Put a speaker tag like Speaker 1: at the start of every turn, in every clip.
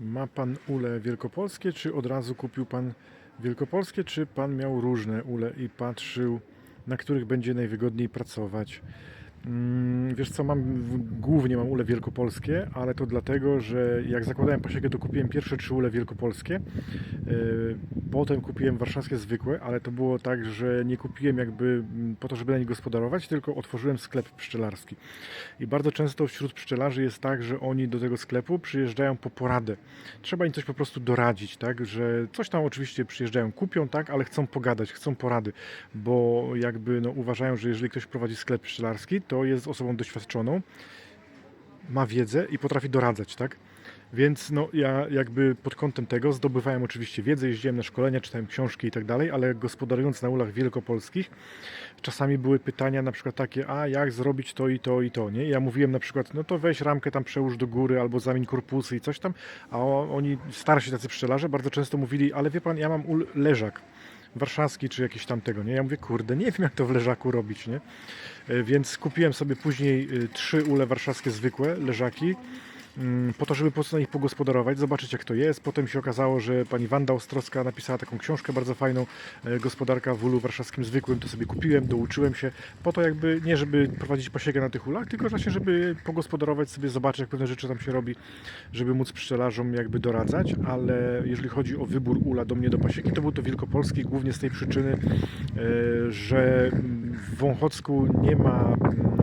Speaker 1: Ma pan ule wielkopolskie, czy od razu kupił pan wielkopolskie, czy pan miał różne ule i patrzył, na których będzie najwygodniej pracować? Mm, Wiesz co, mam, głównie mam ule wielkopolskie, ale to dlatego, że jak zakładałem pasiekę, to kupiłem pierwsze trzy ule wielkopolskie. Yy, Potem kupiłem warszawskie zwykłe, ale to było tak, że nie kupiłem jakby mm, po to, żeby na nich gospodarować, tylko otworzyłem sklep pszczelarski. I bardzo często wśród pszczelarzy jest tak, że oni do tego sklepu przyjeżdżają po poradę. Trzeba im coś po prostu doradzić, tak, że coś tam oczywiście przyjeżdżają, kupią, tak, ale chcą pogadać, chcą porady, bo jakby no, uważają, że jeżeli ktoś prowadzi sklep pszczelarski, to jest osobą doświadczoną, ma wiedzę i potrafi doradzać, tak? Więc no, ja jakby pod kątem tego zdobywałem oczywiście wiedzę, jeździłem na szkolenia, czytałem książki i tak dalej, ale gospodarując na ulach wielkopolskich, czasami były pytania na przykład takie, a jak zrobić to i to i to, nie? Ja mówiłem na przykład, no to weź ramkę tam przełóż do góry albo zamień korpusy i coś tam, a oni, starsi tacy pszczelarze, bardzo często mówili, ale wie pan, ja mam ul leżak warszawski czy jakiś tam tego, nie? Ja mówię, kurde, nie wiem jak to w leżaku robić, nie? E, Więc kupiłem sobie później y, trzy ule warszawskie zwykłe, leżaki, po to, żeby po prostu na nich pogospodarować, zobaczyć jak to jest. Potem się okazało, że pani Wanda Ostrowska napisała taką książkę bardzo fajną, e, Gospodarka w ulu warszawskim zwykłym, to sobie kupiłem, douczyłem się, po to jakby, nie żeby prowadzić pasiekę na tych ulach, tylko właśnie, żeby pogospodarować sobie, zobaczyć jak pewne rzeczy tam się robi, żeby móc pszczelarzom jakby doradzać, ale jeżeli chodzi o wybór ula do mnie do pasieki, to był to wielkopolski, głównie z tej przyczyny, e, że mm, w Wąchocku nie ma mm,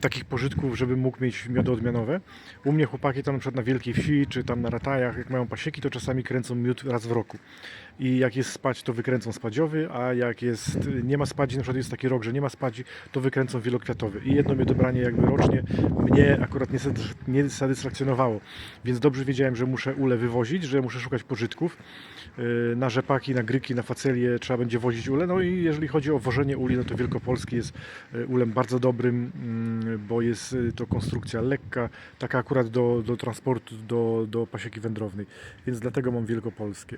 Speaker 1: takich pożytków, żeby mógł mieć miody odmianowe. U mnie chłopaki tam na przykład na Wielkiej Wsi, czy tam na Ratajach, jak mają pasieki, to czasami kręcą miód raz w roku. I jak jest spać, to wykręcą spadziowy, a jak jest, nie ma spadzi, na przykład jest taki rok, że nie ma spadzi, to wykręcą wielokwiatowy. I jedno miodobranie jakby rocznie mnie akurat nie, nie satysfakcjonowało. Więc dobrze wiedziałem, że muszę ule wywozić, że muszę szukać pożytków. Yy, Na rzepaki, na gryki, na facelie trzeba będzie wozić ule. No i jeżeli chodzi o wożenie uli, no to Wielkopolski jest yy, ulem bardzo dobrym, mm, bo jest yy, to konstrukcja lekka, taka akurat do, do transportu, do, do pasieki wędrownej. Więc dlatego mam Wielkopolskie.